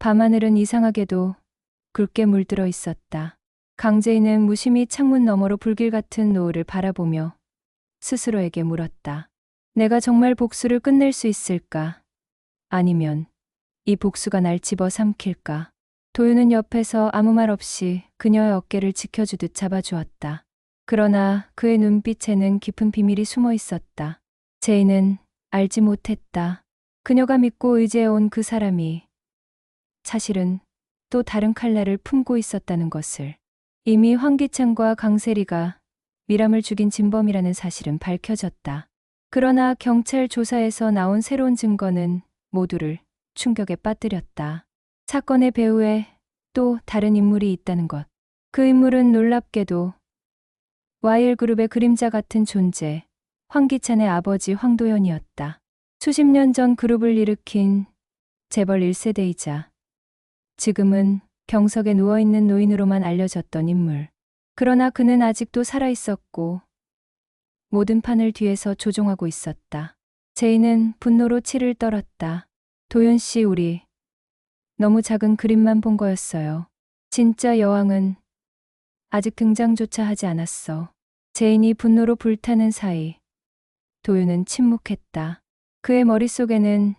밤하늘은 이상하게도 굵게 물들어 있었다. 강재인은 무심히 창문 너머로 불길 같은 노을을 바라보며 스스로에게 물었다. 내가 정말 복수를 끝낼 수 있을까? 아니면 이 복수가 날 집어 삼킬까? 도윤은 옆에서 아무 말 없이 그녀의 어깨를 지켜주듯 잡아주었다. 그러나 그의 눈빛에는 깊은 비밀이 숨어 있었다. 제이는 알지 못했다. 그녀가 믿고 의지해온 그 사람이 사실은 또 다른 칼날을 품고 있었다는 것을. 이미 황기찬과 강세리가 미람을 죽인 진범이라는 사실은 밝혀졌다. 그러나 경찰 조사에서 나온 새로운 증거는 모두를 충격에 빠뜨렸다. 사건의 배후에 또 다른 인물이 있다는 것. 그 인물은 놀랍게도 YL그룹의 그림자 같은 존재, 황기찬의 아버지 황도현이었다. 수십 년 전 그룹을 일으킨 재벌 1세대이자 지금은 경석에 누워있는 노인으로만 알려졌던 인물. 그러나 그는 아직도 살아있었고 모든 판을 뒤에서 조종하고 있었다. 제이는 분노로 치를 떨었다. 도윤 씨 우리 너무 작은 그림만 본 거였어요. 진짜 여왕은 아직 등장조차 하지 않았어. 제인이 분노로 불타는 사이 도윤은 침묵했다. 그의 머릿속에는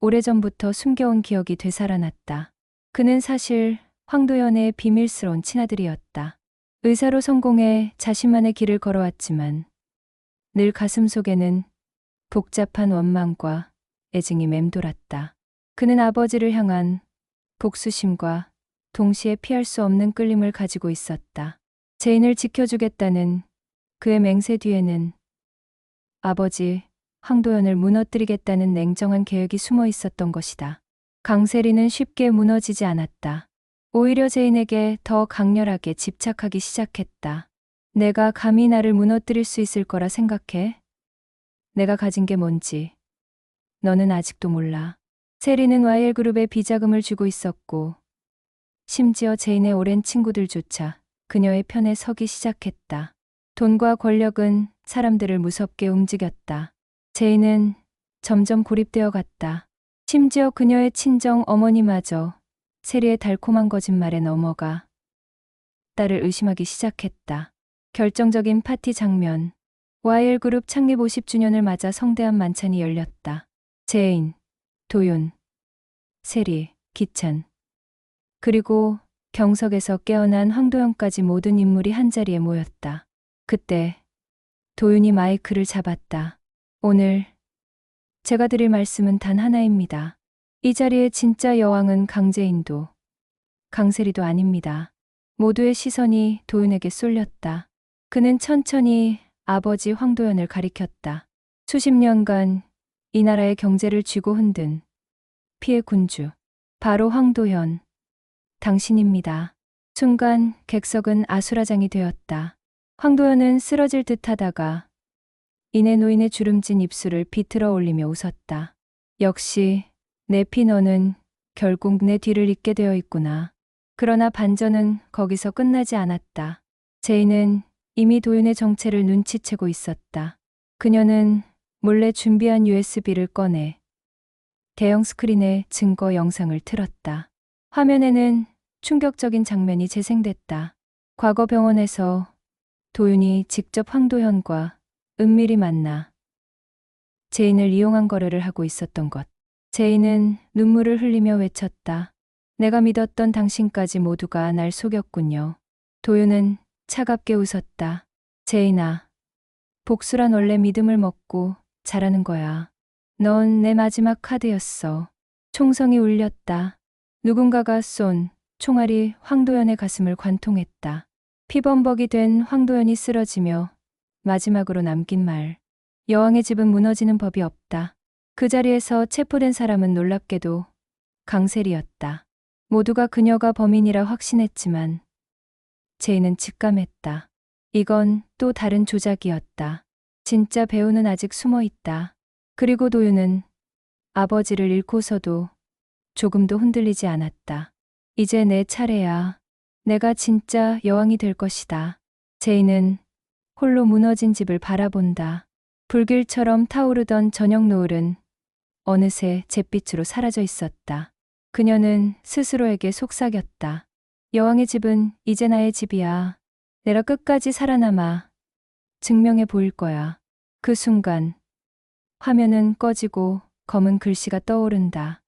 오래전부터 숨겨온 기억이 되살아났다. 그는 사실 황도연의 비밀스러운 친아들이었다. 의사로 성공해 자신만의 길을 걸어왔지만 늘 가슴 속에는 복잡한 원망과 애증이 맴돌았다. 그는 아버지를 향한 복수심과 동시에 피할 수 없는 끌림을 가지고 있었다. 제인을 지켜주겠다는 그의 맹세 뒤에는 아버지 황도연을 무너뜨리겠다는 냉정한 계획이 숨어 있었던 것이다. 강세리는 쉽게 무너지지 않았다. 오히려 제인에게 더 강렬하게 집착하기 시작했다. 내가 감히 나를 무너뜨릴 수 있을 거라 생각해? 내가 가진 게 뭔지. 너는 아직도 몰라. 세리는 YL그룹에 비자금을 주고 있었고, 심지어 제인의 오랜 친구들조차 그녀의 편에 서기 시작했다. 돈과 권력은 사람들을 무섭게 움직였다. 제인은 점점 고립되어 갔다. 심지어 그녀의 친정 어머니마저 세리의 달콤한 거짓말에 넘어가 딸을 의심하기 시작했다. 결정적인 파티 장면. YL그룹 창립 50주년을 맞아 성대한 만찬이 열렸다. 제인, 도윤, 세리, 기찬. 그리고 경석에서 깨어난 황도영까지 모든 인물이 한자리에 모였다. 그때 도윤이 마이크를 잡았다. 오늘 제가 드릴 말씀은 단 하나입니다. 이 자리에 진짜 여왕은 강재인도 강세리도 아닙니다. 모두의 시선이 도윤에게 쏠렸다. 그는 천천히 아버지 황도연을 가리켰다. 수십 년간 이 나라의 경제를 쥐고 흔든 피해 군주. 바로 황도현. 당신입니다. 순간 객석은 아수라장이 되었다. 황도현은 쓰러질 듯 하다가 이내 노인의 주름진 입술을 비틀어 올리며 웃었다. 역시 내 피너는 결국 내 뒤를 잇게 되어 있구나. 그러나 반전은 거기서 끝나지 않았다. 제이는 이미 도윤의 정체를 눈치채고 있었다. 그녀는 몰래 준비한 USB를 꺼내 대형 스크린에 증거 영상을 틀었다. 화면에는 충격적인 장면이 재생됐다. 과거 병원에서 도윤이 직접 황도현과 은밀히 만나 제인을 이용한 거래를 하고 있었던 것. 제인은 눈물을 흘리며 외쳤다. 내가 믿었던 당신까지 모두가 날 속였군요. 도윤은 차갑게 웃었다. 제인아, 복수란 원래 믿음을 먹고 잘하는 거야. 넌 내 마지막 카드였어. 총성이 울렸다. 누군가가 쏜 총알이 황도연의 가슴을 관통했다. 피범벅이 된 황도연이 쓰러지며 마지막으로 남긴 말. 여왕의 집은 무너지는 법이 없다. 그 자리에서 체포된 사람은 놀랍게도 강셀이었다. 모두가 그녀가 범인이라 확신했지만 제이는 직감했다. 이건 또 다른 조작이었다. 진짜 배우는 아직 숨어 있다. 그리고 도윤은 아버지를 잃고서도 조금도 흔들리지 않았다. 이제 내 차례야. 내가 진짜 여왕이 될 것이다. 제이는 홀로 무너진 집을 바라본다. 불길처럼 타오르던 저녁 노을은 어느새 잿빛으로 사라져 있었다. 그녀는 스스로에게 속삭였다. 여왕의 집은 이제 나의 집이야. 내가 끝까지 살아남아 증명해 보일 거야. 그 순간 화면은 꺼지고 검은 글씨가 떠오른다.